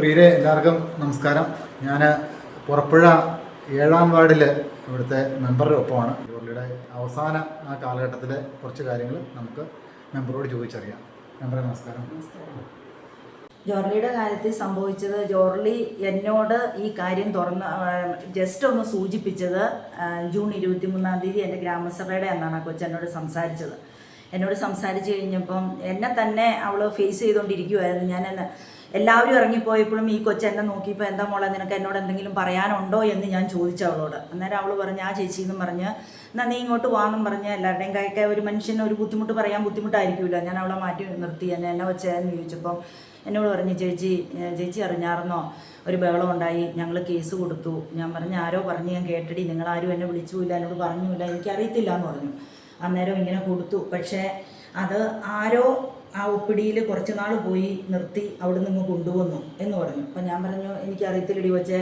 പ്രിയരെ എല്ലാവർക്കും നമസ്കാരം. ഞാൻ പുറപ്പുഴ ഏഴാം വാർഡിൽ ഇവിടുത്തെ മെമ്പറുടെ ഒപ്പമാണ്. ജോലിയുടെ അവസാന ആ കാലഘട്ടത്തിലെ കുറച്ച് കാര്യങ്ങൾ നമുക്ക് മെമ്പറോട് ചോദിച്ചറിയാം. മെമ്പറെ നമസ്കാരം. ജോർലിയുടെ കാര്യത്തിൽ സംഭവിച്ചത് ജോർലി എന്നോട് ഈ കാര്യം തുറന്ന് ജസ്റ്റ് ഒന്ന് സൂചിപ്പിച്ചത് ജൂൺ ഇരുപത്തി മൂന്നാം തീയതി എന്റെ ഗ്രാമസഭയുടെ എന്നാണ് ആ കൊച്ചെന്നോട് സംസാരിച്ചത്. എന്നോട് സംസാരിച്ച് കഴിഞ്ഞപ്പം എന്നെ തന്നെ അവൾ ഫേസ് ചെയ്തുകൊണ്ടിരിക്കുമായിരുന്നു ഞാൻ എന്നെ എല്ലാവരും ഇറങ്ങിപ്പോയപ്പോഴും ഈ കൊച്ചു എന്നെ നോക്കിയപ്പോൾ എന്താ മോളെ നിനക്ക് എന്നോട് എന്തെങ്കിലും പറയാനുണ്ടോ എന്ന് ഞാൻ ചോദിച്ചു അവളോട്. അന്നേരം അവൾ പറഞ്ഞു ആ ചേച്ചി എന്നും പറഞ്ഞ് എന്നാൽ നീ ഇങ്ങോട്ട് വാന്നും പറഞ്ഞ് എല്ലാവരുടെയും കൈക്കെ ഒരു മനുഷ്യന് ഒരു ബുദ്ധിമുട്ട് പറയാൻ ബുദ്ധിമുട്ടായിരിക്കുമല്ലോ. ഞാൻ അവളെ മാറ്റി നിർത്തി എന്നെ എന്നെ വെച്ചതെന്ന് ചോദിച്ചപ്പം എന്നോട് പറഞ്ഞു ചേച്ചി ചേച്ചി അറിഞ്ഞാർന്നോ ഒരു ബഹളം ഉണ്ടായി ഞങ്ങൾ കേസ് കൊടുത്തു. ഞാൻ പറഞ്ഞു ആരോ പറഞ്ഞു ഞാൻ കേട്ടടി നിങ്ങളാരും എന്നെ വിളിച്ചുമില്ല എന്നോട് പറഞ്ഞില്ല എനിക്കറിയത്തില്ല എന്ന് പറഞ്ഞു. അന്നേരം ഇങ്ങനെ കൊടുത്തു. പക്ഷേ അത് ആരോ ആ ഒപ്പിടിയിൽ കുറച്ച് നാൾ പോയി നിർത്തി അവിടെ നിന്ന് കൊണ്ടുവന്നു എന്ന് പറഞ്ഞു. അപ്പം ഞാൻ പറഞ്ഞു എനിക്ക് എനിക്കറിയത്തില്ലടി വെച്ചേ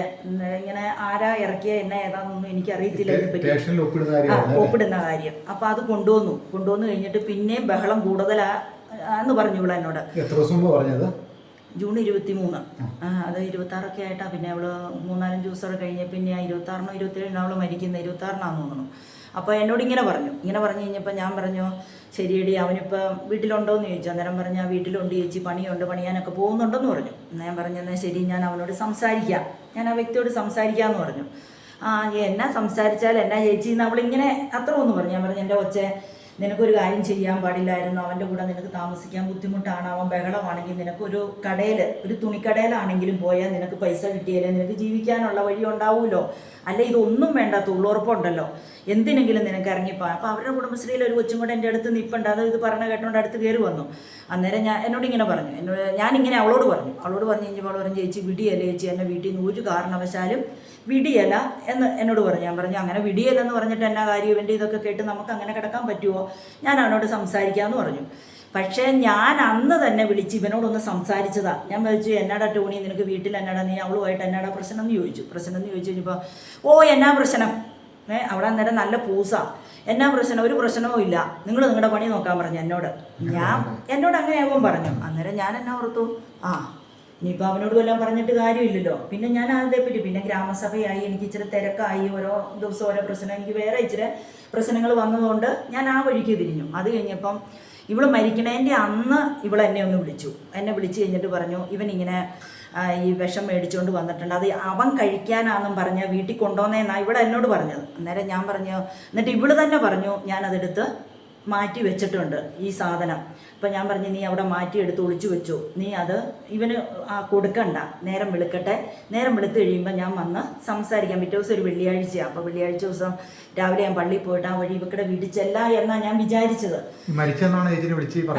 ഇങ്ങനെ ആരാ ഇറക്കിയ എന്നെ ഏതാണെന്നൊന്നും എനിക്കറിയത്തില്ല ഇതിനെപ്പറ്റി സ്റ്റേഷനിൽ ഒപ്പിടുന്ന കാര്യം. അപ്പൊ അത് കൊണ്ടുവന്നു. കൊണ്ടുവന്നു കഴിഞ്ഞിട്ട് പിന്നെയും ബഹളം കൂടുതലാ എന്ന് പറഞ്ഞു ഇവിടെ എന്നോട്. എത്ര ദിവസം മുമ്പ് പറഞ്ഞത്? ജൂൺ ഇരുപത്തി മൂന്ന് ആ അത് ഇരുപത്തി ആറൊക്കെ ആയിട്ടാ. പിന്നെ അവൾ മൂന്നാലഞ്ച് ദിവസമൊക്കെ കഴിഞ്ഞ പിന്നെ ആ ഇരുപത്തി ആറിനോ ഇരുപത്തി ഏഴിനോ അവൾ മരിക്കുന്നത് ഇരുപത്തി ആറിനാന്ന് തോന്നുന്നു. അപ്പോൾ എന്നോട് ഇങ്ങനെ പറഞ്ഞു. ഇങ്ങനെ പറഞ്ഞു കഴിഞ്ഞപ്പോൾ ഞാൻ പറഞ്ഞു ശരിയടി അവനിപ്പോൾ വീട്ടിലുണ്ടോ എന്ന് ചോദിച്ചു. അന്നേരം പറഞ്ഞാൽ വീട്ടിലുണ്ട് ചേച്ചി പണിയുണ്ട് പണിയാനൊക്കെ പോകുന്നുണ്ടെന്ന് പറഞ്ഞു. ഞാൻ പറഞ്ഞു എന്നാൽ ശരി ഞാൻ അവനോട് സംസാരിക്കാം. ഞാൻ ആ വ്യക്തിയോട് സംസാരിക്കാമെന്ന് പറഞ്ഞു. ആ എന്നാ സംസാരിച്ചാൽ എന്നാ ചേച്ചി? എന്ന് അവളിങ്ങനെ അത്ര ഒന്ന് പറഞ്ഞു. ഞാൻ പറഞ്ഞു എന്റെ ഒച്ച നിനക്കൊരു കാര്യം ചെയ്യാൻ പാടില്ലായിരുന്നു അവന്റെ കൂടെ നിനക്ക് താമസിക്കാൻ ബുദ്ധിമുട്ടാണ് അവൻ ബഹളമാണെങ്കിൽ നിനക്കൊരു കടയിൽ ഒരു തുണിക്കടയിലാണെങ്കിലും പോയാൽ നിനക്ക് പൈസ കിട്ടിയാലേ നിനക്ക് ജീവിക്കാനുള്ള വഴി ഉണ്ടാവുമല്ലോ. അല്ല ഇതൊന്നും വേണ്ട തൊഴിലുറപ്പുണ്ടല്ലോ എന്തിനെങ്കിലും നിനക്ക് ഇറങ്ങിപ്പോ. അപ്പോൾ അവരുടെ കുടുംബശ്രീയിൽ ഒരു കൊച്ചും കൂടെ എന്റെ അടുത്ത് നിൽപ്പുണ്ട് അത് ഇത് പറഞ്ഞ കേട്ടോണ്ട് അടുത്ത് കയറി വന്നു. അന്നേരം ഞാൻ എന്നോട് ഇങ്ങനെ പറഞ്ഞു. എന്നോട് ഞാനിങ്ങനെ അവളോട് പറഞ്ഞു. അവളോട് പറഞ്ഞു കഴിഞ്ഞപ്പോൾ അവൾ പറഞ്ഞു ചേച്ചി വിടിയല്ലേ ചേച്ചി എന്നെ വീട്ടിൽ നിന്ന് ഒരു കാരണവശാലും വിടിയല്ല എന്ന് എന്നോട് പറഞ്ഞു. ഞാൻ പറഞ്ഞു അങ്ങനെ വിടിയല എന്ന് പറഞ്ഞിട്ട് എന്നാ കാര്യം? ഇവന്റെ ഇതൊക്കെ കേട്ട് നമുക്ക് അങ്ങനെ കിടക്കാൻ പറ്റുമോ ഞാൻ അവനോട് സംസാരിക്കാമെന്ന് പറഞ്ഞു. പക്ഷേ ഞാൻ അന്ന് തന്നെ വിളിച്ച് ഇവനോടൊന്ന് സംസാരിച്ചതാ. ഞാൻ വിളിച്ചു എന്നാടാ ടോണി നിനക്ക് വീട്ടിൽ എന്നാടാ? നീ അവളുമായിട്ട് എന്നാടാ പ്രശ്നം? എന്ന് ചോദിച്ചു. പ്രശ്നം എന്ന് ചോദിച്ചു കഴിഞ്ഞപ്പോൾ ഓ എന്നാ പ്രശ്നം? ഏ അവിടെ അന്നേരം നല്ല പൂസ. എന്നാ പ്രശ്നം? ഒരു പ്രശ്നവും ഇല്ല. നിങ്ങൾ നിങ്ങളുടെ പണി നോക്കാൻ പറഞ്ഞു എന്നോട്. ഞാൻ എന്നോട് അങ്ങനെ പറഞ്ഞു. അന്നേരം ഞാൻ എന്നാ ഓർത്തു? ആ ഇനിയിപ്പോൾ അവനോട് വല്ലതും പറഞ്ഞിട്ട് കാര്യമില്ലല്ലോ. പിന്നെ ഞാൻ അതേപ്പറ്റി പിന്നെ ഗ്രാമസഭയായി എനിക്ക് ഇച്ചിരി തിരക്കായി ഓരോ ദിവസം ഓരോ പ്രശ്നം. എനിക്ക് വേറെ ഇച്ചിരി പ്രശ്നങ്ങൾ വന്നതുകൊണ്ട് ഞാൻ ആ വഴിക്ക് തിരിഞ്ഞു. അത് കഴിഞ്ഞപ്പം ഇവൾ മരിക്കണേന്റെ അന്ന് ഇവൾ എന്നെ ഒന്ന് വിളിച്ചു. എന്നെ വിളിച്ചു കഴിഞ്ഞിട്ട് പറഞ്ഞു ഇവൻ ഇങ്ങനെ ഈ വിഷം മേടിച്ചുകൊണ്ട് വന്നിട്ടുണ്ട്. അത് അവൻ കഴിക്കാനാണെന്നും പറഞ്ഞ് വീട്ടിൽ കൊണ്ടുവന്നേന്നാണ് ഇവിടെ എന്നോട് പറഞ്ഞത്. അന്നേരം ഞാൻ പറഞ്ഞു എന്നിട്ട് ഇവൾ തന്നെ പറഞ്ഞു ഞാനതെടുത്ത് മാറ്റി വെച്ചിട്ടുണ്ട് ഈ സാധനം. അപ്പം ഞാൻ പറഞ്ഞു നീ അവിടെ മാറ്റി എടുത്ത് ഒളിച്ചു വെച്ചു. നീ അത് ഇവന് ആ കൊടുക്കണ്ട. നേരം വിളിക്കട്ടെ. നേരം വെളുത്ത് കഴിയുമ്പോൾ ഞാൻ വന്ന് സംസാരിക്കാം. പിറ്റേ ദിവസം ഒരു വെള്ളിയാഴ്ചയാണ് അപ്പോൾ വെള്ളിയാഴ്ച ദിവസം രാവിലെ ഞാൻ പള്ളിയിൽ പോയിട്ട് ആ വഴി ഇവക്കടെ വിടിച്ചല്ല ചെല്ലാ എന്നാണ് ഞാൻ വിചാരിച്ചത്.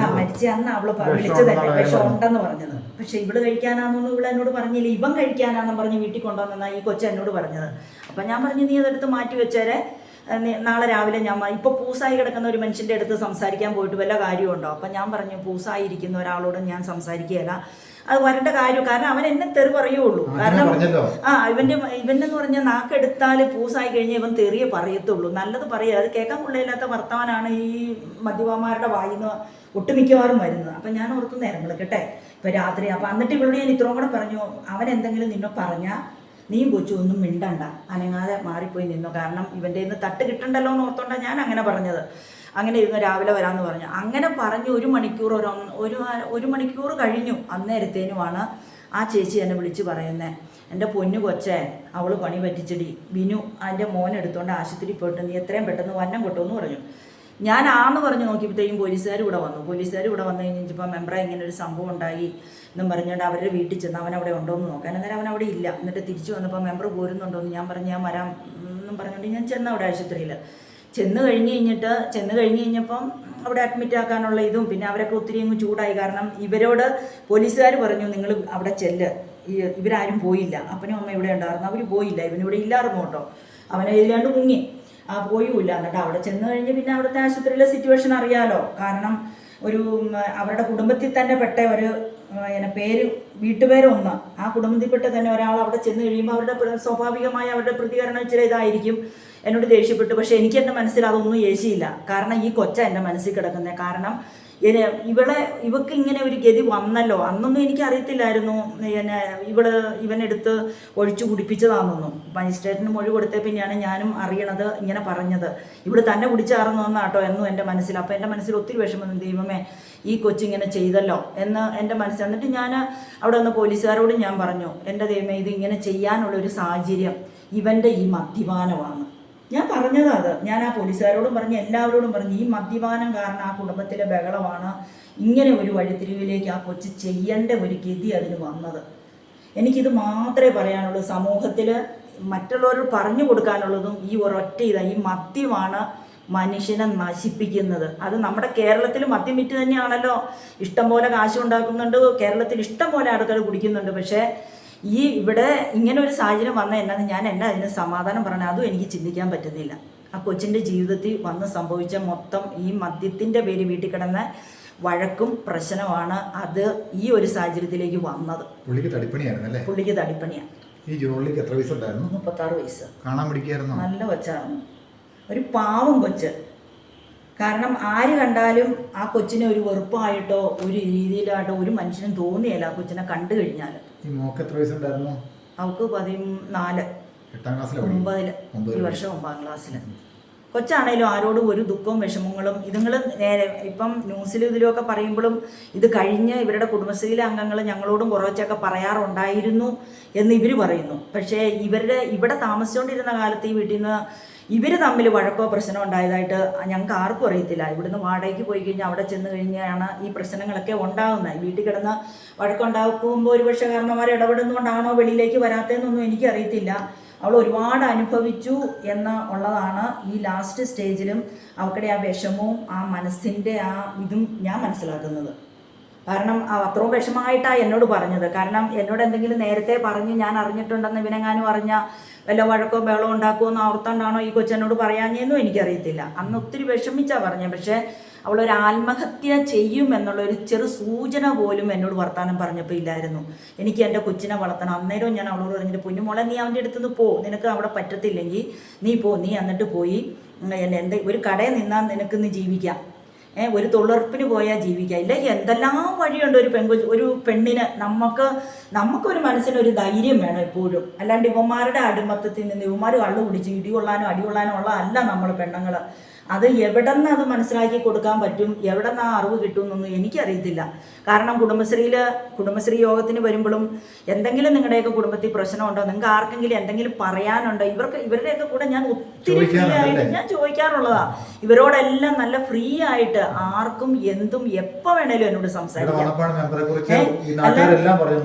ആ മരിച്ച അന്ന് അവൾ വിളിച്ചതല്ലേ? പക്ഷെ. ഉണ്ടെന്ന് പറഞ്ഞത്. പക്ഷെ ഇവൾ കഴിക്കാനാന്നൊന്നും ഇവിടെ എന്നോട് പറഞ്ഞില്ല. ഇവൻ കഴിക്കാനാണെന്ന് പറഞ്ഞ് വീട്ടിൽ കൊണ്ടുവന്നാ ഈ കൊച്ചു എന്നോട് പറഞ്ഞത്. അപ്പം ഞാൻ പറഞ്ഞു നീ അതെടുത്ത് മാറ്റി വെച്ചേരെ. നാളെ രാവിലെ ഞാൻ ഇപ്പോൾ ഇപ്പൊ പൂസായി കിടക്കുന്ന ഒരു മനുഷ്യന്റെ അടുത്ത് സംസാരിക്കാൻ പോയിട്ട് വല്ല കാര്യമുണ്ടോ? അപ്പം ഞാൻ പറഞ്ഞു പൂസായി ഇരിക്കുന്ന ഒരാളോട് ഞാൻ സംസാരിക്കുകയില്ല. അത് വരേണ്ട കാര്യം കാരണം അവൻ എന്നെ തെറി പറയുള്ളൂ. കാരണം. ആ ഇവന്റെ ഇവനെന്ന് പറഞ്ഞാൽ നാക്കെടുത്താൽ പൂസായി കഴിഞ്ഞാൽ ഇവൻ തെറിയെ പറയത്തുള്ളൂ. നല്ലത് പറയുക അത് കേൾക്കാൻ കൊള്ളയില്ലാത്ത വർത്തമാനാണ് ഈ മദ്യപാന്മാരുടെ വായിന്ന് ഒട്ടുമിക്കവാറും വരുന്നത്. അപ്പം ഞാൻ ഓർത്തു നേരം കേട്ടെ? ഇപ്പം രാത്രി. അപ്പം എന്നിട്ട് ഇവളോട് ഞാൻ ഇത്രയും കൂടെ പറഞ്ഞു അവൻ എന്തെങ്കിലും നിന്നെ പറഞ്ഞാൽ നീയും കൊച്ചു ഒന്നും മിണ്ടണ്ട. അനങ്ങാതെ മാറിപ്പോയി നിന്നു. കാരണം ഇവന്റെ ഇന്ന് തട്ട് കിട്ടണ്ടല്ലോ എന്ന് ഓർത്തോണ്ടാണ് ഞാൻ അങ്ങനെ പറഞ്ഞത്. അങ്ങനെ ഇരുന്ന് രാവിലെ വരാമെന്ന് പറഞ്ഞു. അങ്ങനെ പറഞ്ഞ് ഒരു മണിക്കൂർ ഒരു ഒരു മണിക്കൂർ കഴിഞ്ഞു. അന്നേരത്തേനുമാണ് ആ ചേച്ചി എന്നെ വിളിച്ച് പറയുന്നത് എന്റെ പൊന്നു കൊച്ചേ അവൾ പണി പറ്റിച്ചടി. ബിനു അതിന്റെ മോനെടുത്തോണ്ട് ആശുപത്രി പോയിട്ട് നീ എത്രയും പെട്ടെന്ന് വന്നം കൊട്ടുമെന്ന് പറഞ്ഞു. ഞാൻ ആന്ന് പറഞ്ഞു നോക്കിയപ്പോഴത്തേക്കും പോലീസുകാർ ഇവിടെ വന്നു. പോലീസുകാർ ഇവിടെ വന്നു കഴിഞ്ഞപ്പോൾ മെമ്പറെ ഇങ്ങനെ ഒരു സംഭവം ഉണ്ടായി എന്നും പറഞ്ഞുകൊണ്ട് അവരുടെ വീട്ടിൽ ചെന്ന് അവൻ അവിടെ ഉണ്ടോ എന്ന് നോക്കാൻ. അന്നേരം അവൻ അവിടെ ഇല്ല. എന്നിട്ട് തിരിച്ചു വന്നപ്പോൾ മെമ്പർ പോരുന്നുണ്ടോ എന്ന് ഞാൻ പറഞ്ഞു ഞാൻ വരാം എന്നും പറഞ്ഞുകൊണ്ട് ഞാൻ ചെന്ന അവിടെ ആശുപത്രിയിൽ ചെന്ന് കഴിഞ്ഞ് കഴിഞ്ഞിട്ട് ചെന്ന് കഴിഞ്ഞ് കഴിഞ്ഞപ്പം അവിടെ അഡ്മിറ്റ് ആക്കാനുള്ള ഇതും പിന്നെ അവരൊക്കെ ഒത്തിരി അങ്ങ് ചൂടായി. കാരണം ഇവരോട് പോലീസുകാർ പറഞ്ഞു നിങ്ങൾ അവിടെ ചെല്ല്. ഇവരാരും പോയില്ല. അപ്പനും അമ്മ ഇവിടെ ഉണ്ടായിരുന്നു. അവർ പോയില്ല. ഇവനിവിടെ ഇല്ലായിരുന്നു കേട്ടോ. അവനെ ഇതിലാണ്ട് മുങ്ങി. പോയുമില്ല എന്നിട്ട് അവിടെ ചെന്ന് കഴിഞ്ഞ് പിന്നെ അവിടുത്തെ ആശുപത്രിയിലെ സിറ്റുവേഷൻ അറിയാലോ. കാരണം ഒരു അവരുടെ കുടുംബത്തിൽ തന്നെ പെട്ട ഒരു പിന്നെ പേര് വീട്ടുപേര് ഒന്ന്. ആ കുടുംബത്തിൽപ്പെട്ട തന്നെ ഒരാൾ അവിടെ ചെന്ന് കഴിയുമ്പോൾ അവരുടെ സ്വാഭാവികമായ അവരുടെ പ്രതികരണം ഇച്ചിരി ഇതായിരിക്കും. എന്നോട് ദേഷ്യപ്പെട്ടു. പക്ഷെ എനിക്ക് എന്റെ മനസ്സിൽ അതൊന്നും യേശിയില്ല കാരണം ഈ കൊച്ച എന്റെ മനസ്സിൽ കിടക്കുന്നത് കാരണം ഇനി ഇവളെ ഇവക്ക് ഇങ്ങനെ ഒരു ഗതി വന്നല്ലോ. അന്നൊന്നും എനിക്ക് അറിയത്തില്ലായിരുന്നു പിന്നെ ഇവൾ ഇവനെടുത്ത് ഒഴിച്ചു കുടിപ്പിച്ചതാണെന്നൊന്നും. മജിസ്ട്രേറ്റിന് മൊഴി കൊടുത്ത പിന്നെയാണ് ഞാനും അറിയണത് ഇങ്ങനെ പറഞ്ഞത്. ഇവിടെ തന്നെ കുടിച്ചാർന്നു എന്നാട്ടോ എന്നും എന്റെ മനസ്സിൽ. അപ്പോൾ എന്റെ മനസ്സിൽ ഒത്തിരി വിഷമം ദൈവമേ ഈ കൊച്ചിങ്ങനെ ചെയ്തല്ലോ എന്ന് എന്റെ മനസ്സിൽ. എന്നിട്ട് ഞാൻ അവിടെ വന്ന് പോലീസുകാരോട് ഞാൻ പറഞ്ഞു എന്റെ ദൈവമേ ഇത് ഇങ്ങനെ ചെയ്യാനുള്ള ഒരു സാഹചര്യം ഇവന്റെ ഈ മദ്യപാനമാണ്. ഞാൻ പറഞ്ഞതാ അത്. ഞാൻ ആ പോലീസുകാരോടും പറഞ്ഞു എല്ലാവരോടും പറഞ്ഞു ഈ മദ്യപാനം കാരണം ആ കുടുംബത്തിലെ ബഹളമാണ് ഇങ്ങനെ ഒരു വഴിത്തിരിവിലേക്ക് ആ കൊച്ച് ചെയ്യേണ്ട ഒരു ഗതി അതിന് വന്നത്. എനിക്കിത് മാത്രമേ പറയാനുള്ളൂ. സമൂഹത്തിൽ മറ്റുള്ളവർ പറഞ്ഞു കൊടുക്കാനുള്ളതും ഈ ഒരൊറ്റ ഇതാ ഈ മദ്യമാണ് മനുഷ്യനെ നശിപ്പിക്കുന്നത്. അത് നമ്മുടെ കേരളത്തിൽ മദ്യം വിറ്റ് തന്നെയാണല്ലോ. ഇഷ്ടംപോലെ കാശ് ഉണ്ടാക്കുന്നുണ്ട് കേരളത്തിൽ ഇഷ്ടംപോലെ ആൾക്കാർ കുടിക്കുന്നുണ്ട്. പക്ഷേ ഈ ഇവിടെ ഇങ്ങനെ ഒരു സാഹചര്യം വന്ന എന്നാന്ന് ഞാൻ എന്നാ അതിന് സമാധാനം പറഞ്ഞാൽ അതും എനിക്ക് ചിന്തിക്കാൻ പറ്റുന്നില്ല. ആ കൊച്ചിന്റെ ജീവിതത്തിൽ വന്ന് സംഭവിച്ച മൊത്തം ഈ മദ്യത്തിന്റെ പേര് വീട്ടിൽ കിടന്ന വഴക്കും പ്രശ്നമാണ് അത് ഈ ഒരു സാഹചര്യത്തിലേക്ക് വന്നത്. പുള്ളിക്ക് തടിപ്പണിയായിരുന്നു അല്ലേ? പുള്ളിക്ക് തടിപ്പണിയാണ് ഈ ജോളിക്ക് എത്ര വയസ്സുണ്ടായിരുന്നു? മുപ്പത്താറ് വയസ്സ്. കാണാൻ പിടിക്കായിരുന്നു നല്ല കൊച്ചായിരുന്നു ഒരു പാവം കൊച്ച്. കാരണം ആര് കണ്ടാലും ആ കൊച്ചിനെ ഒരു വെറുപ്പായിട്ടോ ഒരു രീതിയിലായിട്ടോ ഒരു മനുഷ്യനും തോന്നിയല്ല ആ കൊച്ചിനെ കണ്ടു കഴിഞ്ഞാൽ അവൾക്ക് പതിനാല് ഒമ്പതിൽ ഒമ്പതിൽ. ഈ വർഷം ഒമ്പതാം ക്ലാസ്സിൽ കൊച്ചാണേലും ആരോടും ഒരു ദുഃഖവും വിഷമങ്ങളും ഇതുങ്ങൾ നേരെ ഇപ്പം ന്യൂസിലും ഇതിലുമൊക്കെ പറയുമ്പോഴും ഇത് കഴിഞ്ഞ് ഇവരുടെ കുടുംബശ്രീയിലെ അംഗങ്ങൾ ഞങ്ങളോടും കുറച്ചൊക്കെ പറയാറുണ്ടായിരുന്നു എന്ന് ഇവർ പറയുന്നു. പക്ഷേ ഇവരുടെ ഇവിടെ താമസിച്ചുകൊണ്ടിരുന്ന കാലത്ത് ഈ വീട്ടിൽ നിന്ന് ഇവർ തമ്മിൽ വഴക്കോ പ്രശ്നമോ ഉണ്ടായതായിട്ട് ഞങ്ങൾക്ക് ആർക്കും അറിയത്തില്ല. ഇവിടുന്ന് വാടകയ്ക്ക് പോയി കഴിഞ്ഞാൽ അവിടെ ചെന്ന് കഴിഞ്ഞാണ് ഈ പ്രശ്നങ്ങളൊക്കെ ഉണ്ടാകുന്നത് വീട്ടിൽ കിടന്ന് വഴക്കുണ്ടാക്കുമ്പോൾ ഒരുപക്ഷെ കാരണന്മാർ ഇടപെടുന്നതുകൊണ്ടാണോ വെളിയിലേക്ക് വരാത്തതെന്നൊന്നും എനിക്കറിയത്തില്ല. അവൾ ഒരുപാട് അനുഭവിച്ചു എന്ന ഉള്ളതാണ് ഈ ലാസ്റ്റ് സ്റ്റേജിലും അവക്കടെ ആ വിഷമവും ആ മനസ്സിന്റെ ആ ഇതും ഞാൻ മനസ്സിലാക്കുന്നത്. കാരണം അത്രയും വിഷമമായിട്ടാണ് എന്നോട് പറഞ്ഞത്. കാരണം എന്നോട് എന്തെങ്കിലും നേരത്തെ പറഞ്ഞ് ഞാൻ അറിഞ്ഞിട്ടുണ്ടെന്ന് ഇവനെങ്ങാനും അറിഞ്ഞ വല്ല വഴക്കോ ബഹളോ ഉണ്ടാക്കുമോ എന്ന് ഓർത്തോണ്ടാണോ ഈ കൊച്ചനോട് പറയാഞ്ഞെന്നും എനിക്കറിയത്തില്ല. അന്ന് ഒത്തിരി വിഷമിച്ചാ പറഞ്ഞത് പക്ഷേ അവളൊരു ആത്മഹത്യ ചെയ്യും എന്നുള്ള ഒരു ചെറു സൂചന പോലും എന്നോട് വർത്താനം പറഞ്ഞപ്പോൾ ഇല്ലായിരുന്നു. എനിക്ക് എന്റെ കൊച്ചിനെ വളർത്തണം. അന്നേരവും ഞാൻ അവളോട് പറഞ്ഞിട്ട് പൊന്നുമോളെ നീ അവന്റെ അടുത്തുനിന്ന് പോ. നിനക്ക് അവിടെ പറ്റത്തില്ലെങ്കിൽ നീ പോ. നീ എന്നിട്ട് പോയി എന്നെ എന്ത് ഒരു കടയിൽ നിന്നാൽ നിനക്കിന്ന് ജീവിക്കാം. ഒരു തൊഴിലുറപ്പിന് പോയാൽ ജീവിക്കാം. ഇല്ലെങ്കിൽ എന്തെല്ലാം വഴിയുണ്ട് ഒരു പെൺകൊച്ച് ഒരു പെണ്ണിന് നമുക്ക് നമുക്കൊരു മനസ്സിനൊരു ധൈര്യം വേണം എപ്പോഴും. അല്ലാണ്ട് ഇവന്മാരുടെ അടിമത്തത്തിൽ നിന്ന് ഇവന്മാർ കള്ളു കുടിച്ച് ഇടികൊള്ളാനോ അടികൊള്ളാനോ ഉള്ള അല്ല നമ്മൾ പെണ്ണുങ്ങൾ അത് എവിടെ നിന്ന് അത് മനസ്സിലാക്കി കൊടുക്കാൻ പറ്റും? എവിടെ നിന്ന് ആ അറിവ് കിട്ടുമെന്നൊന്നും എനിക്കറിയത്തില്ല. കാരണം കുടുംബശ്രീയിൽ കുടുംബശ്രീ യോഗത്തിന് വരുമ്പോഴും എന്തെങ്കിലും നിങ്ങളുടെയൊക്കെ കുടുംബത്തിൽ പ്രശ്നമുണ്ടോ? നിങ്ങൾക്ക് ആർക്കെങ്കിലും എന്തെങ്കിലും പറയാനുണ്ടോ? ഇവർക്ക് ഇവരുടെയൊക്കെ കൂടെ ഞാൻ ഒത്തിരി ഫ്രീ ആയിട്ട്? ഞാൻ ചോദിക്കാറുള്ളതാ. ഇവരോടെല്ലാം നല്ല ഫ്രീ ആയിട്ട് ആർക്കും എന്തും എപ്പോൾ വേണേലും എന്നോട് സംസാരിക്കാം.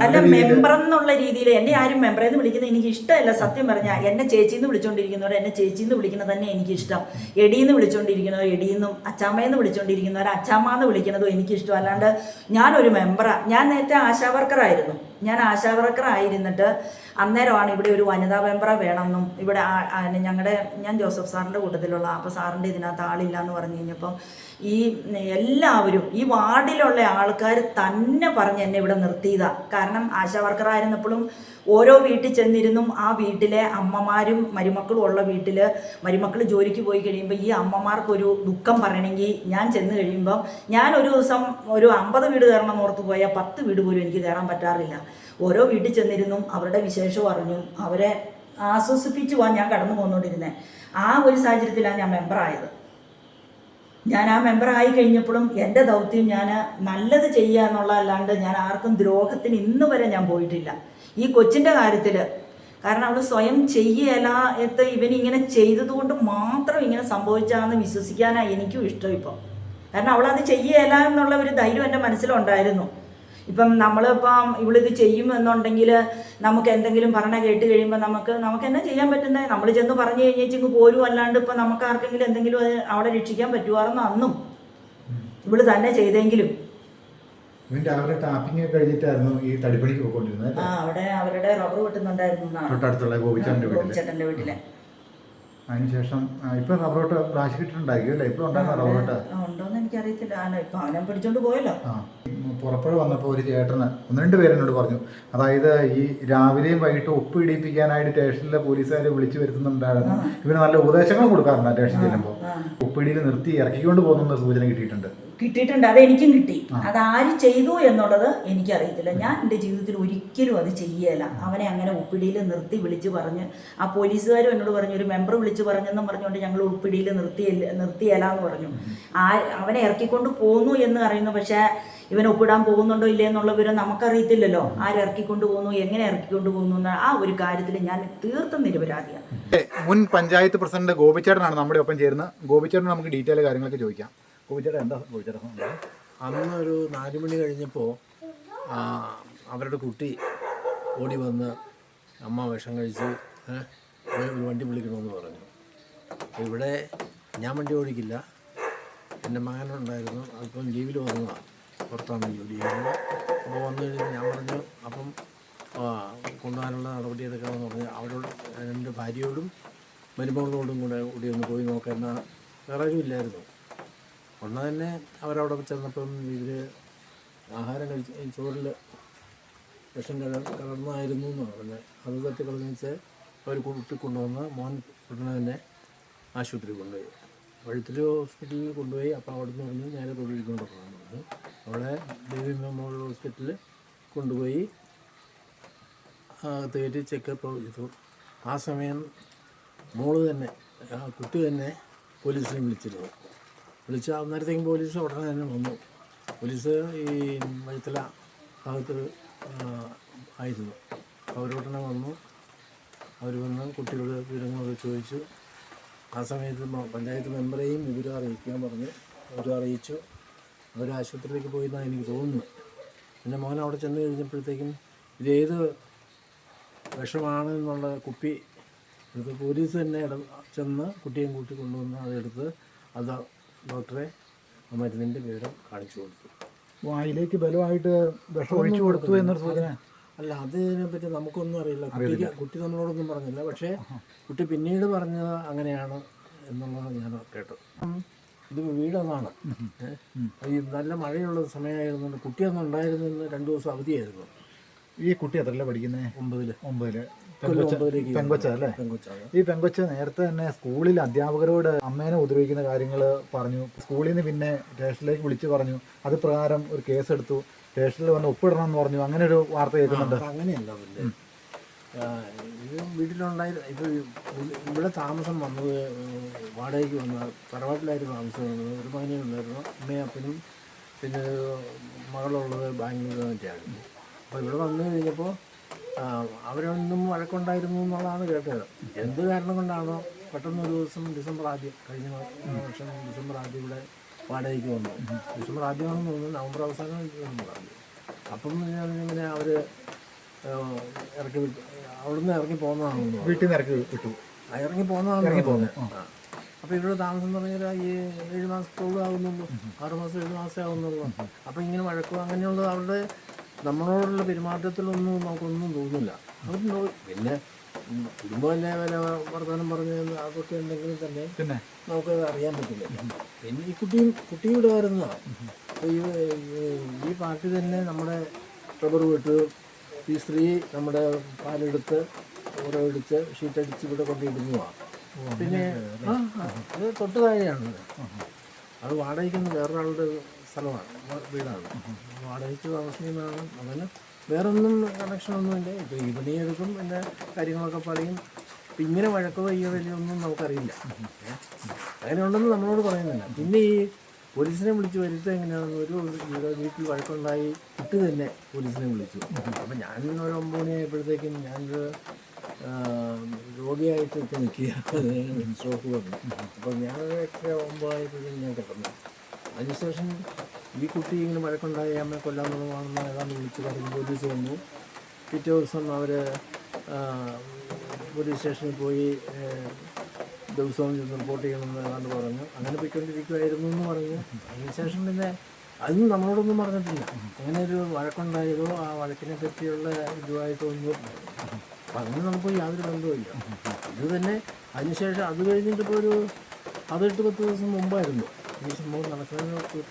അല്ല മെമ്പർ എന്നുള്ള രീതിയിൽ എന്നെ ആരും മെമ്പർ എന്ന് വിളിക്കുന്നത് എനിക്ക് ഇഷ്ടമല്ല സത്യം പറഞ്ഞാൽ എന്നെ ചേച്ചിന്ന് വിളിച്ചോണ്ടിരിക്കുന്നവരെ എന്നെ ചേച്ചിന്ന് വിളിക്കുന്നത് തന്നെ എനിക്ക് ഇഷ്ടം എടീന്ന് വിളിച്ചോണ്ടിരിക്കുന്നവർ എടിയെന്നും അച്ചാമ്മയെന്ന് വിളിച്ചുകൊണ്ടിരിക്കുന്നവർ അച്ചാമ്മ എന്ന് വിളിക്കുന്നതും എനിക്ക് ഇഷ്ടം അല്ലാണ്ട് ഞാനൊരു മെമ്പറാണ് ഞാൻ നേരത്തെ ആശാ വർക്കറായിരുന്നു ഞാൻ ആശാ വർക്കർ ആയിരുന്നിട്ട് അന്നേരമാണ് ഇവിടെ ഒരു വനിതാ മെമ്പറെ വേണമെന്നും ഇവിടെ ഞങ്ങളുടെ ഞാൻ ജോസഫ് സാറിന്റെ കൂട്ടത്തിലുള്ള അപ്പോൾ സാറിന്റെ ഇതിനകത്ത് ആളില്ല എന്ന് പറഞ്ഞു കഴിഞ്ഞപ്പോൾ ഈ എല്ലാവരും ഈ വാർഡിലുള്ള ആൾക്കാർ തന്നെ പറഞ്ഞ് എന്നെ ഇവിടെ നിർത്തിയതാണ് കാരണം ആശാ വർക്കർ ആയിരുന്നപ്പോഴും ഓരോ വീട്ടിൽ ചെന്നിരുന്നും ആ വീട്ടിലെ അമ്മമാരും മരുമക്കളും ഉള്ള വീട്ടിൽ മരുമക്കൾ ജോലിക്ക് പോയി കഴിയുമ്പോൾ ഈ അമ്മമാർക്കൊരു ദുഃഖം പറയണമെങ്കിൽ ഞാൻ ചെന്ന് കഴിയുമ്പം ഞാൻ ഒരു ദിവസം ഒരു അമ്പത് വീട് കയറണം ഓർത്ത് പോയാൽ പത്ത് വീട് പോലും എനിക്ക് കയറാൻ പറ്റാറില്ല. ഓരോ വീട്ടിൽ ചെന്നിരുന്നും അവരുടെ വിശേഷം അറിഞ്ഞും അവരെ ആശ്വസിപ്പിച്ചു പോകാൻ ഞാൻ കടന്നു പോന്നുകൊണ്ടിരുന്നത് ആ ഒരു സാഹചര്യത്തിലാണ് ഞാൻ മെമ്പറായത് ഞാൻ ആ മെമ്പറായി കഴിഞ്ഞപ്പോഴും എന്റെ ദൗത്യം ഞാൻ നല്ലത് ചെയ്യുക എന്നുള്ള അല്ലാണ്ട് ഞാൻ ആർക്കും ദ്രോഹത്തിന് ഇന്ന് വരെ ഞാൻ പോയിട്ടില്ല. ഈ കൊച്ചിന്റെ കാര്യത്തിൽ കാരണം അവൾ സ്വയം ചെയ്യല എത്ത് ഇവനിങ്ങനെ ചെയ്തതുകൊണ്ട് മാത്രം ഇങ്ങനെ സംഭവിച്ചാന്ന് വിശ്വസിക്കാനാണ് എനിക്കും ഇഷ്ടം ഇപ്പം. കാരണം അവളത് ചെയ്യല എന്നുള്ള ഒരു ധൈര്യം എന്റെ മനസ്സിലുണ്ടായിരുന്നു. ഇപ്പം നമ്മളിപ്പം ഇവളിത് ചെയ്യുമെന്നുണ്ടെങ്കിൽ നമുക്ക് എന്തെങ്കിലും പറഞ്ഞ കേട്ട് കഴിയുമ്പോൾ നമുക്ക് നമുക്ക് എന്നാ ചെയ്യാൻ പറ്റുന്നത് നമ്മൾ ചെന്ന് പറഞ്ഞു കഴിഞ്ഞേച്ചിങ്ങ് പോരും. അല്ലാണ്ട് ഇപ്പം നമുക്ക് ആർക്കെങ്കിലും എന്തെങ്കിലും അത് അവിടെ രക്ഷിക്കാൻ പറ്റുമായിരുന്നു അന്നും? ഇവൾ തന്നെ ചെയ്തെങ്കിലും. ഇവൻ രാവിലെ ടാപ്പിംഗ് കഴിഞ്ഞിട്ടായിരുന്നു ഈ തടിപ്പണിക്ക് പോയിക്കൊണ്ടിരുന്നത് ആ അവിടെ അവരുടെ റബ്ബർ വെട്ടുന്നുണ്ടായിരുന്നു തൊട്ടടുത്തുള്ള ചേട്ടന്റെ വീട്ടിലെ. അതിനുശേഷം ഇപ്പൊ റബ്ബറോട്ട് വെട്ട് പ്രാശ് കിട്ടുന്നുണ്ടായിരിക്കും അല്ലേ? ഇപ്പൊ ഉണ്ടായിരുന്ന റബ്ബറോട്ട്? ഉണ്ടോന്ന് എനിക്കറിയത്തില്ല. ഇപ്പം പിടിച്ചോണ്ട് പോയല്ലോ. ആ പുറപ്പുഴ വന്നപ്പോൾ ഒരു ചേട്ടന് ഒന്ന് രണ്ട് പേരെന്നോട് പറഞ്ഞു. അതായത് ഈ രാവിലെയും വൈകിട്ട് ഒപ്പ് ഇടിപ്പിക്കാനായിട്ട് സ്റ്റേഷനിലെ പോലീസുകാരെ വിളിച്ചു വരുത്തുന്നുണ്ടായിരുന്നു. ഇവന് നല്ല ഉപദേശങ്ങൾ കൊടുക്കാറുണ്ട് സ്റ്റേഷൻ സ്റ്റേഷനിൽ ചെല്ലുമ്പോൾ ഒപ്പിടിയിൽ നിർത്തി ഇറക്കിക്കൊണ്ട് പോകുന്ന സൂചന കിട്ടിയിട്ടുണ്ട്. കിട്ടിയിട്ടുണ്ട്. അത് എനിക്കും കിട്ടി. അത് ആര് ചെയ്തു എന്നുള്ളത് എനിക്കറിയത്തില്ല. ഞാൻ എന്റെ ജീവിതത്തിൽ ഒരിക്കലും അത് ചെയ്യല. അവനെ അങ്ങനെ ഉപ്പിടിയിൽ നിർത്തി വിളിച്ച് പറഞ്ഞ് ആ പോലീസുകാരും എന്നോട് പറഞ്ഞു ഒരു മെമ്പർ വിളിച്ച് പറഞ്ഞെന്നും പറഞ്ഞുകൊണ്ട് ഞങ്ങൾ ഉപ്പിടിയിൽ നിർത്തിയല്ല നിർത്തിയല്ല എന്ന് പറഞ്ഞു ആ അവനെ ഇറക്കിക്കൊണ്ട് പോന്നു എന്ന് അറിയുന്നു പക്ഷേ ഇവൻ ഒപ്പിടാൻ പോകുന്നുണ്ടോ ഇല്ലേ എന്നുള്ള വിവരം നമുക്കറിയത്തില്ലല്ലോ. ആരിറക്കിക്കൊണ്ട് പോകുന്നു എങ്ങനെ ഇറക്കിക്കൊണ്ട് പോകുന്നു എന്ന ആ ഒരു കാര്യത്തിൽ ഞാൻ തീർത്തും നിരപരാധിയാണ് മുൻ പഞ്ചായത്ത് പ്രസിഡന്റ് ഗോപിച്ചേട്ടനാണ് നമ്മുടെ ഒപ്പം ചേരുന്നത്. ഗോപിച്ചേട്ടൻ നമുക്ക് ഡീറ്റെയിൽ കാര്യങ്ങളൊക്കെ ചോദിക്കാം. അന്ന് ഒരു നാല് മണി കഴിഞ്ഞപ്പോൾ അവരുടെ കുട്ടി ഓടി വന്ന് അമ്മ വിഷം കഴിച്ച് ഒരു വണ്ടി വിളിക്കണമെന്ന് പറഞ്ഞു. ഇവിടെ ഞാൻ വണ്ടി ഓടിക്കില്ല. എന്റെ മകനുണ്ടായിരുന്നു. അതിപ്പം ലീവിൽ വന്നതാണ് പുറത്താണ് ജോലി ചെയ്യുന്നത്. അപ്പോൾ വന്നു കഴിഞ്ഞ് ഞാൻ പറഞ്ഞു അപ്പം കൊണ്ടുപോകാനുള്ള നടപടി എടുക്കാമെന്ന് പറഞ്ഞ് അവരോട് എന്റെ ഭാര്യയോടും മരുമകളോടും കൂടെ കൂടി ഒന്ന് പോയി നോക്കാൻ വേറെ ആരും ഇല്ലായിരുന്നു. ഉടനെ തന്നെ അവരവിടെ ചെന്നപ്പം ഇവർ ആഹാരം കഴിച്ച് ചോറിൽ വിഷം കല കലർന്നായിരുന്നു എന്ന് പറഞ്ഞത് അത് തട്ടി കളഞ്ഞിച്ച് അവർ കുട്ടി കൊണ്ടുവന്ന് മോൻ ഉടനെ തന്നെ ആശുപത്രിയിൽ കൊണ്ടുപോയി. വഴുത്തിൽ ഹോസ്പിറ്റലിൽ കൊണ്ടുപോയി. അപ്പോൾ അവിടെ നിന്ന് പറഞ്ഞ് നേരെ തൊഴിലിരിക്കൊണ്ട് പോകാൻ പറഞ്ഞു. അവിടെ ദേവി മെമ്മോറിയൽ ഹോസ്പിറ്റലിൽ കൊണ്ടുപോയി കയറ്റി ചെക്കപ്പ് ചെയ്തു. ആ സമയം മോൾ തന്നെ ആ കുട്ടി തന്നെ പോലീസിനെ വിളിച്ചിരുന്നു. വിളിച്ച് അന്നേരത്തേക്കും പോലീസ് ഉടനെ തന്നെ വന്നു. പോലീസ് ഈ വഴുത്തല ഭാഗത്ത് ആയിരുന്നു. അവരുടനെ വന്നു. അവർ വന്ന് കുട്ടികളുടെ വിവരങ്ങളൊക്കെ ചോദിച്ചു. ആ സമയത്ത് പഞ്ചായത്ത് മെമ്പറേയും വിവരം അറിയിക്കാൻ പറഞ്ഞു. അവരും അറിയിച്ചു. അവർ ആശുപത്രിയിലേക്ക് പോയി എന്നാണ് എനിക്ക് തോന്നുന്നത് എന്റെ മോൻ അവിടെ ചെന്ന് കഴിഞ്ഞപ്പോഴത്തേക്കും ഇതേത് വിഷമാണ് എന്നുള്ള കുപ്പി എടുത്ത് പോലീസ് തന്നെ ചെന്ന് കുട്ടിയും കൂട്ടി കൊണ്ടുവന്ന് അതെടുത്ത് അത് ഡോക്ടറെ ആ മരുന്നിന്റെ വിവരം കാണിച്ചു കൊടുത്തു. വായിലേക്ക് ബലമായിട്ട് വിഷം ഒഴിച്ചു കൊടുത്തു എന്നൊരു സൂചന. അല്ല അതിനെ പറ്റി നമുക്കൊന്നും അറിയില്ല. കുട്ടിക്ക് കുട്ടി നമ്മളോടൊന്നും പറഞ്ഞില്ല. പക്ഷേ കുട്ടി പിന്നീട് പറഞ്ഞത് അങ്ങനെയാണ് എന്നുള്ളത് ഞാൻ കേട്ടു ഇത് വീടതാണ്. ഈ നല്ല മഴയുള്ള സമയമായിരുന്നുകൊണ്ട് കുട്ടിയൊന്നും ഉണ്ടായിരുന്നെന്ന് രണ്ടു ദിവസം അവധിയായിരുന്നു. ഈ കുട്ടി എത്രല്ല പഠിക്കുന്നത് ഒമ്പതിൽ ഒമ്പതിൽ. കൊല്ലം പെങ്കൊച്ച ഒമ്പതിലേക്ക് പെങ്കൊച്ച അല്ലേ? പെങ്കൊച്ചാണ്. ഈ പെങ്കൊച്ച നേരത്തെ തന്നെ സ്കൂളിൽ അധ്യാപകരോട് അമ്മേനെ ഉപദ്രവിക്കുന്ന കാര്യങ്ങൾ പറഞ്ഞു. സ്കൂളിൽ നിന്ന് പിന്നെ സ്റ്റേഷനിലേക്ക് വിളിച്ചു പറഞ്ഞു. അത് പ്രകാരം ഒരു കേസ് എടുത്തു. സ്റ്റേഷനിൽ വന്ന് ഒപ്പിടണം എന്ന് പറഞ്ഞു. അങ്ങനെ ഒരു വാർത്ത കേൾക്കുന്നുണ്ട്. അപ്പം അങ്ങനെയല്ല പിന്നെ ആ, ഇത് വീട്ടിലുണ്ടായി ഇപ്പോൾ ഇവിടെ താമസം വന്നത് വാടകയ്ക്ക് വന്ന തറവാട്ടിലായിരുന്നു താമസം വന്നത് ഒരു മകനേ ഉണ്ടായിരുന്നു അമ്മയും അപ്പനും പിന്നെ മകളുള്ളത് ബാംഗ്ലൂർ മറ്റായിരുന്നു അപ്പോൾ ഇവിടെ വന്നു കഴിഞ്ഞപ്പോൾ അവരൊന്നും വഴക്കുണ്ടായിരുന്നു എന്നുള്ളതാണ് കേട്ടത്. എന്ത് കാരണം കൊണ്ടാണോ പെട്ടെന്ന് ഒരു ദിവസം ഡിസംബർ ആദ്യം കഴിഞ്ഞ വർഷം ഡിസംബർ ആദ്യം ഇവിടെ വാടകയ്ക്ക് വന്നു. ഡിസംബർ ആദ്യമാണെന്ന് തോന്നുന്നു നവംബർ അവസാനം ഡിസംബർ ആദ്യം അപ്പം ഞാൻ ഇങ്ങനെ അവർ ഇറക്കി വിട്ടു. അവിടുന്ന് ഇറങ്ങി തോന്നുന്നു. വീട്ടിൽ നിന്ന് ഇറക്കി വിട്ടു. ഇറങ്ങി ആ, ഇറങ്ങി പോകുന്നത് അപ്പോൾ ഇവിടെ താമസം എന്ന് പറഞ്ഞാൽ ഈ ഏഴ് മാസത്തോളം ആകുന്നുള്ളൂ ആറ് മാസം ഏഴ് മാസമേ ആകുന്നുള്ളൂ അപ്പോൾ ഇങ്ങനെ വഴക്കും അങ്ങനെയുള്ള അവരുടെ നമ്മളോടുള്ള പെരുമാറ്റത്തിലൊന്നും നമുക്കൊന്നും തോന്നില്ല. പിന്നെ കുടുംബം തന്നെ വർത്തമാനം പറഞ്ഞു അതൊക്കെ ഉണ്ടെങ്കിലും തന്നെ പിന്നെ? നമുക്ക് അറിയാൻ പറ്റില്ല. പിന്നെ ഈ കുട്ടിയും കുട്ടിയും ഇവിടെ വരുന്നതാണ് ഈ ഈ- പാർട്ടി തന്നെ നമ്മുടെ റബ്ബർ വിട്ട് ഈ സ്ത്രീ നമ്മുടെ പാലെടുത്ത് ഉറവെടുത്ത് ഷീറ്റടിച്ച് ഇവിടെ കൊണ്ടിടുന്നതാണ് പിന്നെ തൊട്ട് താഴെയാണ്. അത് വാടകയ്ക്കുന്ന വേറൊരാളുടെ സ്ഥലമാണ്. വീടാണ്. വാടകയ്ക്ക് താമസിക്കുന്നതാണ്. അങ്ങനെ വേറൊന്നും കണക്ഷനൊന്നുമില്ല. ഇപ്പോൾ ഈ പണിയെടുക്കും എന്റെ കാര്യങ്ങളൊക്കെ പറയും ഇപ്പം ഇങ്ങനെ വഴക്കോ അയ്യോ വലിയൊന്നും നമുക്കറിയില്ല? അങ്ങനെ ഉണ്ടെന്ന് നമ്മളോട് പറയുന്നില്ല. പിന്നെ ഈ പോലീസിനെ വിളിച്ച് വരുത്തുക എങ്ങനെയാണെന്ന് ഒരു വീട്ടിൽ വഴക്കുണ്ടായി കുട്ടി തന്നെ പോലീസിനെ വിളിച്ചു. അപ്പം ഞാൻ ഒരു ഒമ്പത് മണിയായപ്പോഴത്തേക്കും ഞാനൊരു രോഗിയായിട്ട് ഇപ്പം നിൽക്കുക സ്ട്രോക്ക് വന്നു. അപ്പം ഞാനൊരു എക്സ്ട്രാ ഒമ്പതായപ്പോഴത്തേക്കും ഞാൻ കിടന്നു. അതിനുശേഷം ഈ കുട്ടി ഇങ്ങനെ വഴക്കുണ്ടായി അമ്മയെ കൊല്ലാൻ തുടങ്ങുവാണെന്ന് ഏതാണ്ട് വിളിച്ച് പറഞ്ഞു പോലീസ് വന്നു. പിറ്റേ ദിവസം അവർ പോലീസ് സ്റ്റേഷനിൽ പോയി ദിവസവും ചെന്ന് റിപ്പോർട്ട് ചെയ്യണമെന്ന് ഏതാണ്ട് പറഞ്ഞു. അങ്ങനെ പോയിക്കൊണ്ടിരിക്കുമായിരുന്നു എന്ന് പറഞ്ഞു. അതിനുശേഷം പിന്നെ അതൊന്നും നമ്മളോടൊന്നും പറഞ്ഞിട്ടില്ല. അങ്ങനെ ഒരു വഴക്കുണ്ടായതോ ആ വഴക്കിനെ പറ്റിയുള്ള ഇതുമായിട്ടോ ഒന്നും അപ്പം അങ്ങനെ നമുക്ക് യാതൊരു ബന്ധവുമില്ല ഇത് തന്നെ അതിനുശേഷം അത് കഴിഞ്ഞിട്ടിപ്പോൾ ഒരു അതെട്ട് പത്ത് ദിവസം മുമ്പായിരുന്നു. ഈ സംഭവം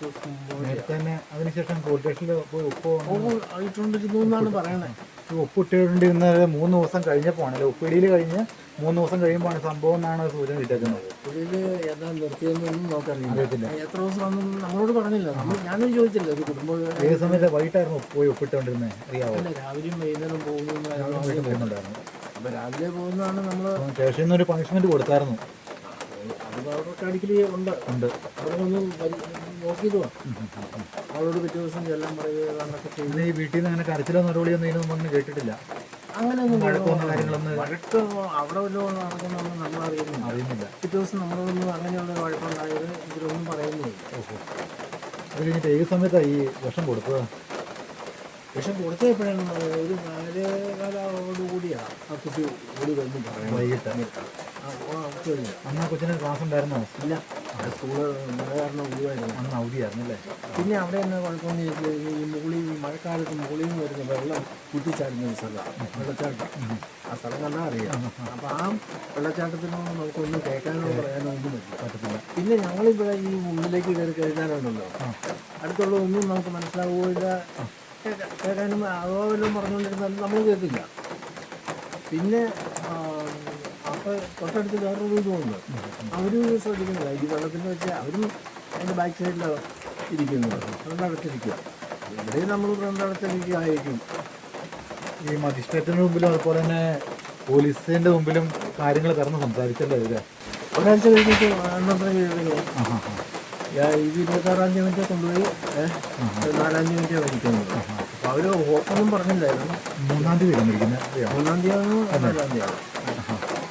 ദിവസം തന്നെ അതിനുശേഷം പോയി എന്നാണ് പറയണത് ഈ ഒപ്പിട്ടിരുന്നത് മൂന്ന് ദിവസം കഴിഞ്ഞപ്പോഴാണല്ലോ ഉപ്പിടിയിൽ കഴിഞ്ഞ് മൂന്ന് ദിവസം കഴിയുമ്പോഴാണ് സംഭവം എന്നാണ് സൂചന കിട്ടുന്നത് നിർത്തിയെന്നൊന്നും നോക്കറിയില്ല. എത്ര ദിവസമാണെന്നും നമ്മളോട് പറഞ്ഞില്ല. നമ്മൾ ഞാനും ചോദിച്ചില്ല. ഒരു കുടുംബം ഏത് സമയത്ത് വൈകിട്ടായിരുന്നു പോയി ഒപ്പിട്ടുകൊണ്ടിരുന്നത് അറിയാവോ? രാവിലെയും വൈകുന്നേരം പോകുന്നു പോകുന്നുണ്ടായിരുന്നു. അപ്പൊ രാവിലെ പോകുന്നതാണ് നമ്മൾ സ്റ്റേഷനിൽ നിന്ന് ഒരു പണിഷ്മെന്റ് കൊടുത്തായിരുന്നു. അവർക്ക് അടിക്കലി ഉണ്ട്. ഉണ്ട്. അവിടെ ഒന്ന് നോക്കിയതോ അവളോട് പിറ്റേ ദിവസം ചെല്ലാൻ പറയുക എന്നൊക്കെ ചെയ്തു പിന്നെ ഈ വീട്ടിൽ നിന്ന് അങ്ങനെ കരച്ചിലോ നടപടിയൊന്നും ഒന്നും ഒന്നും കേട്ടിട്ടില്ല. അങ്ങനെയൊന്നും വഴക്കൊന്നും കാര്യങ്ങളൊന്നും വഴക്ക് അവിടെ വല്ലതും നടക്കുന്നൊന്നും നമ്മൾ അറിയുന്നില്ല. അറിയുന്നില്ല. പിറ്റേ ദിവസം നമ്മളൊന്നും അങ്ങനെയുള്ള വഴക്കുണ്ടായത് ഇതിലൊന്നും പറയുന്നില്ല. ഓഹോ. അത് കഴിഞ്ഞിട്ട് ഏത് സമയത്താണ് ഈ വിഷം കൊടുത്തത്? വിഷം കൊടുത്ത എപ്പോഴാണ് ഒരു നാല് കാലോടുകൂടിയാണ് ആ കുട്ടി ഓടി വന്നു പറയുന്നത്. വൈകിട്ട്. അന്ന് കൊച്ചിന് ക്ലാസ് ഉണ്ടായിരുന്നോ? ഇല്ല. സ്കൂൾ മഴ കാരണം ഒഴിവായിരുന്നു. അന്ന് അവധിയായിരുന്നു അല്ലേ പിന്നെ അവിടെ തന്നെ കുഴപ്പമെന്ന് ചോദിച്ചാൽ ഈ മുകളിൽ ഈ മഴക്കാലത്ത് മുകളിൽ നിന്ന് വരുന്ന വെള്ളം കുത്തിച്ചാടുന്ന ഒരു സ്ഥലമാണ് വെള്ളച്ചാട്ടം. ആ സ്ഥലം കണ്ടാൽ അറിയാം. അപ്പോൾ ആ വെള്ളച്ചാട്ടത്തിനോട് നമുക്കൊന്നും കേൾക്കാനോ പറയാനോ ഒന്നും പറ്റത്തില്ല. പിന്നെ ഞങ്ങളിവിടെ ഈ ഉള്ളിലേക്ക് കയറി കഴിഞ്ഞാലുണ്ടല്ലോ അടുത്തുള്ള ഒന്നും നമുക്ക് മനസ്സിലാവുകയില്ല. കേൾക്ക- കേൾക്കാനും അതോ വല്ലതും പറഞ്ഞുകൊണ്ടിരുന്നാലും നമ്മൾ കേൾക്കില്ല. പിന്നെ തൊട്ടടുത്ത് വേറൊരു ഇതുമുണ്ട് അവരും ശ്രദ്ധിക്കുന്നില്ല. ഈ വെള്ളത്തിന് വെച്ച് അവരും അതിന്റെ ബാക്ക് സൈഡിൽ ഇരിക്കുന്നത്. ഫ്രണ്ടടച്ചിരിക്കുക ഇവിടെ നമ്മൾ ഫ്രണ്ടടച്ചിരിക്കുകയായിരിക്കും ഈ മജിസ്ട്രേറ്റിന് മുമ്പിലും അതുപോലെ തന്നെ പോലീസിന്റെ മുമ്പിലും കാര്യങ്ങൾ തുറന്ന് സംസാരിച്ചല്ലേ ഇല്ലേ ഒരാഴ്ച കഴിഞ്ഞിട്ട് ഇത് ഇരുപത്താറാം തീയതി മറ്റേ കൊണ്ടുപോയി നാലാം തീയതി മറ്റേ വരിക്കുന്നത് അപ്പോൾ അവർ ഓപ്പണും പറഞ്ഞില്ലായിരുന്നു. മൂന്നാം തീയതി മൂന്നാം തീയതി നാലാം തീയതി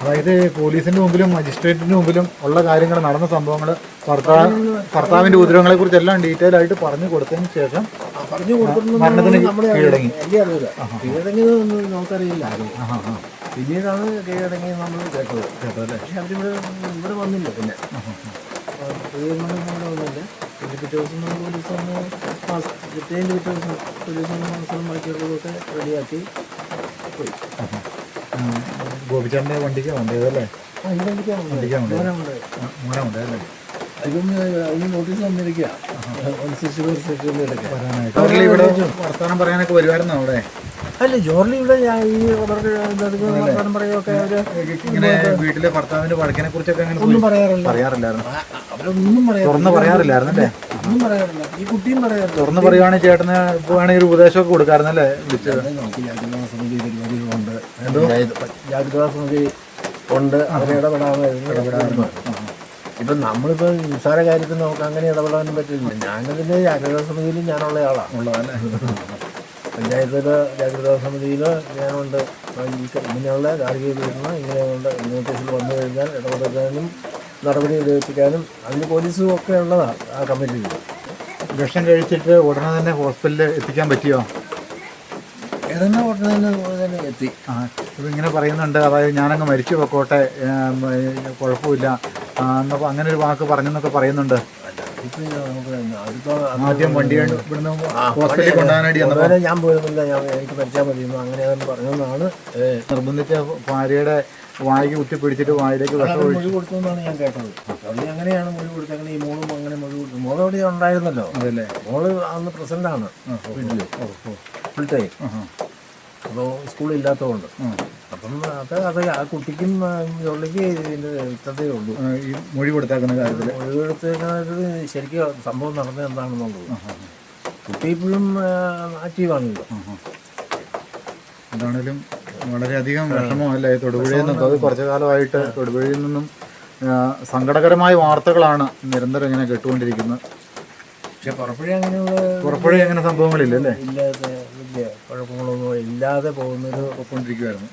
അതായത് പോലീസിന്റെ മുമ്പിലും മജിസ്ട്രേറ്റിന്റെ മുമ്പിലും ഉള്ള കാര്യങ്ങൾ നടന്ന സംഭവങ്ങൾ ഭർത്താവ് ഭർത്താവിന്റെ ഉദ്രവങ്ങളെ കുറിച്ച് എല്ലാം ഡീറ്റെയിൽ ആയിട്ട് പറഞ്ഞു കൊടുത്തതിന് ശേഷം പറഞ്ഞു മരണത്തിന് കീഴടങ്ങി. നമുക്കറിയില്ല പിന്നീടാണ് കീഴടങ്ങി നമ്മൾ കേട്ടത് കേട്ടോ അല്ലേ പക്ഷെ അവരിവിടെ ഇവിടെ വന്നില്ല പിന്നെ ഇവിടെ വന്നില്ല പിന്നെ പിറ്റേ ദിവസം പോലീസ് വന്ന് പിറ്റേ ദിവസം പോലീസ് വന്ന് മാസം ബാക്കിയുള്ളതൊക്കെ റെഡിയാക്കി പോയി ഉം, ഗോപിച്ചേട്ടന്റെ വണ്ടിക്ക് വണ്ടിയതല്ലേ അല്ലേ? വണ്ടിക്കാണ് നോട്ടീസ് ഇവിടെ വർത്തമാനം പറയാനൊക്കെ വരുമായിരുന്നു അവിടെ? ജോർലി ഇവിടെ ഈ വർത്തമാനം പറയുകയൊക്കെ ഇങ്ങനെ വീട്ടിലെ ഭർത്താവിന്റെ വഴക്കിനെ കുറിച്ചൊക്കെ അങ്ങനെ ഒന്നും പറയാറില്ല. പറയാറില്ലായിരുന്നു. അവരൊന്നും പറയാറില്ല. തുറന്ന് പറയാറില്ലായിരുന്നു അല്ലേ? ഒന്നും പറയാറില്ല. ഈ കുട്ടിയും പറയാറില്ല. തുറന്ന് പറയുവാണെങ്കിൽ ചേട്ടന് ഇപ്പൊ വേണമെങ്കിൽ ഒരു ഉപദേശമൊക്കെ കൊടുക്കാറുന്നല്ലേ വിളിച്ചത്. ജാഗ്രതാ സമിതി ഉണ്ട് അവരെ ഇടപെടാമായിരുന്നു ഇപ്പം നമ്മളിപ്പോൾ നിസ്സാര കാര്യത്തിൽ നമുക്ക് അങ്ങനെ ഇടപെടാനും പറ്റില്ല. ഞാനതിന്റെ ജാഗ്രതാ സമിതിയിൽ ഞാനുള്ള ആളാണ് ഉള്ളതല്ലേ? പഞ്ചായത്തിൽ ജാഗ്രതാ സമിതിയിൽ ഞാനുണ്ട്. ഇങ്ങനെയുള്ള ഗാർഹിക പീഡനം ഇങ്ങനെയുണ്ട്. നോട്ടീസിൽ വന്നു കഴിഞ്ഞാൽ ഇടപെടാനും നടപടി എടുപ്പിക്കാനും അതിന് പോലീസും ഒക്കെ ഉള്ളതാണ് ആ കമ്മിറ്റിയിൽ. വിഷം കഴിച്ചിട്ട് ഉടനെ തന്നെ ഹോസ്പിറ്റലിൽ എത്തിക്കാൻ പറ്റിയോ? ഏതെന്നാ ഉടനെ തന്നെ എത്തി? ആ ഇപ്പം ഇങ്ങനെ പറയുന്നുണ്ട് അതായത് ഞാനങ്ങ് മരിച്ചു പൊക്കോട്ടെ ഏം, കുഴപ്പമില്ല. എന്നപ്പോൾ അങ്ങനെ ഒരു വാക്ക് പറഞ്ഞെന്നൊക്കെ പറയുന്നുണ്ട്. ആദ്യം വണ്ടി ഇവിടുന്ന് ഹോസ്പിറ്റലിൽ കൊണ്ടുപോകാനായിട്ട് ഞാൻ പോയതല്ല ഞാൻ എനിക്ക് പഠിച്ചാൽ മതിയെന്നു അങ്ങനെ പറഞ്ഞതാണ് നിർബന്ധിച്ച ഭാര്യയുടെ വായിക്ക് കുത്തിപ്പിടിച്ചിട്ട് വായിലേക്ക് വിഷം അത് മൊഴി കൊടുത്തു എന്നാണ് ഞാൻ കേട്ടത്. അവർ അങ്ങനെയാണ് മൊഴി കൊടുത്തത്. അങ്ങനെ ഈ മോളും അങ്ങനെ മൊഴി കൊടുത്തു മോളവിടെ ഉണ്ടായിരുന്നല്ലോ. അതല്ലേ? മോൾ അന്ന് പ്രസന്റ് ആണ് വീട്ടിൽ. ഫുൾ ടൈം അപ്പോൾ സ്കൂളില്ലാത്തതുകൊണ്ട് അപ്പം അത് അത് ആ കുട്ടിക്കും ഇതിന്റെ വ്യക്തതയേ ഉള്ളൂ. ഈ മൊഴി കൊടുത്താക്കുന്ന കാര്യത്തിൽ മൊഴി കൊടുത്തേക്കുന്നത് ശരിക്കും സംഭവം നടന്നത് എന്താണെന്നുള്ളത്. കുട്ടി ഇപ്പോഴും ആക്റ്റീവാണല്ലോ എന്താണേലും വളരെയധികം വിഷമമല്ലേ തൊടുപുഴയിൽ നിന്നും? അത് കുറച്ചു കാലമായിട്ട് തൊടുപുഴയിൽ നിന്നും സങ്കടകരമായ വാർത്തകളാണ് നിരന്തരം ഇങ്ങനെ കേട്ടുകൊണ്ടിരിക്കുന്നത്. പക്ഷെ പുറപ്പുഴ അങ്ങനെയുള്ള പുറപ്പുഴ അങ്ങനെ സംഭവങ്ങളില്ലല്ലേ? ഇല്ല ഇല്ലാതെ വലിയ കുഴപ്പങ്ങളൊന്നും ഇല്ലാതെ പോകുന്നൊരു കൊണ്ടിരിക്കുമായിരുന്നു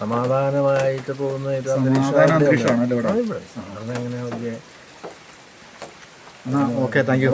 സമാധാനമായിട്ട് പോകുന്ന ഒരു സമാധാന അന്തരീക്ഷമാണ് ഇവിടെ. അങ്ങനെ വലിയ ഓക്കെ താങ്ക് യു.